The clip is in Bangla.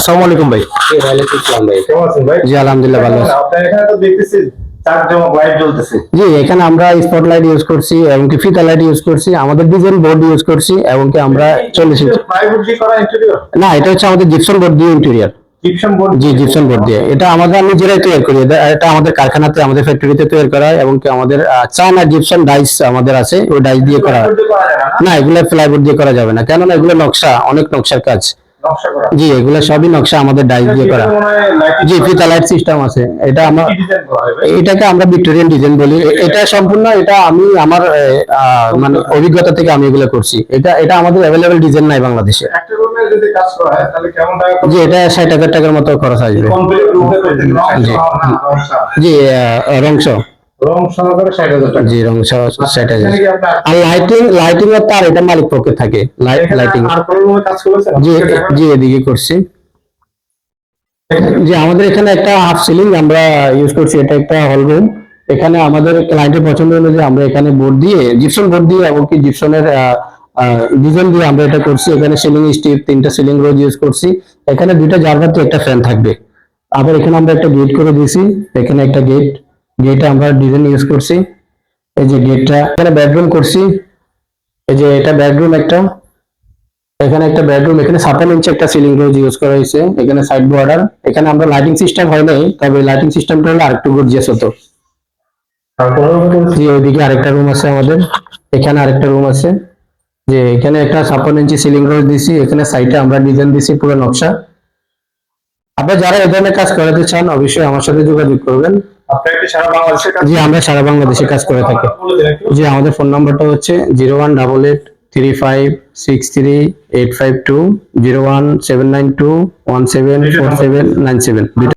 আসসালামু আলাইকুম ভাই। জি আলহামদুলিল্লাহ ভালো আছি। আপনার এখানে তো দেখতেছি লাইট জি এখানে আমরা স্পটলাইট ইউজ করছি এবং কি ফিতা লাইট ইউজ করছি আমাদের ডিজাইন বোর্ড ইউজ করছি এবং কি আমরা চল্লিশ না এটা হচ্ছে আমাদের জিপসন বোর্ড দিয়ে ইন্টেরিয়ার জি জিপসন বোর্ড দিয়ে। এটা আমাদের নিজেরাই তৈরি করি। এটা- আমাদের কারখানাতে আমাদের ফ্যাক্টরিতে তৈরি করা হয় এবং কি আমাদের আহ, চায়না জিপসন ডাইস আমাদের আছে ওই ডাইস দিয়ে করা হয়। না? এগুলো প্লাইবোর্ড দিয়ে করা যাবে না। কেননা এগুলো নকশা অনেক নকশার কাজ। জি এগুলো সবই নকশা আমাদের ডাইস দিয়ে করা। জি ফিতা লাইট সিস্টেম আছে। এটা আমরা এটাকে আমরা ভিক্টোরিয়ান ডিজাইন বলি। এটা সম্পূর্ণ এটা আমি আমার মানে অভিজ্ঞতা থেকে আমি এগুলো করছি। এটা এটা আমাদের অ্যাভেলেবেল ডিজাইন নাই বাংলাদেশে। জি এটা ষাট হাজার টাকার মতো খরচ আসবে। জি। রংস রং সহকারে ষাট হাজার টাকা। জি রংস ষাট হাজার। এখানে আর লাইটিং লাইটিং এর তার এটা মালিক পক্ষে থাকে। লাইটিং আর কোনো রুমে কাজ করেছেন জি জি এদিকে করছি। জি আমাদের এখানে একটা হাফ সিলিং আমরা ইউজ করছি। এটা একটা হল রুম এখানে আমাদের ক্লায়েন্টের পছন্দ অনুযায়ী আমরা এখানে বোর্ড দিয়ে জিপসন বোর্ড দিয়ে এমনকি জিপসনের ডিজাইন দিয়ে আমরা এটা করছি। এখানে সিলিং স্টিপ তিনটা সিলিং রোজ ইউজ করছি। এখানে দুইটা জারবাতে একটা ফ্যান থাকবে। আবার এখানে আমরা একটা গেট করে দিয়েছি। এখানে একটা গেট গেটে আমরা ডিজাইন ইউজ করছি, এই যে গেটটা এখানে বেডরুম করছি, এই যে এটা বেডরুম একটা, এখানে একটা বেডরুম এখানে ছাপ্পান্ন ইঞ্চি একটা সিলিং রোজ ইউজ করা হয়েছে, এখানে সাইড বর্ডার এখানে আমরা লাইটিং সিস্টেম হয় নাই, তবে লাইটিং সিস্টেমটা হলো আরেকটু গর্জিয়াস হতো? যে ওইদিকে আরেকটা রুম আছে আমাদের, এখানে আরেকটা রুম আছে, যে এখানে একটা ছাপ্পান্ন ইঞ্চি সিলিং রোজ দিছি এখানে সাইডে আমরা ডিজাইন দিছি পুরো নকশা আপনারা যারা এই ধরনের কাজ করাতে চান, অবশ্যই আমার সাথে যোগাযোগ করবেন জি আমরা সারা বাংলাদেশে কাজ করে থাকি। জি আমাদের ফোন নাম্বারটা হচ্ছে zero one double eight three five six three eight five two zero one seven nine two one seven four seven nine seven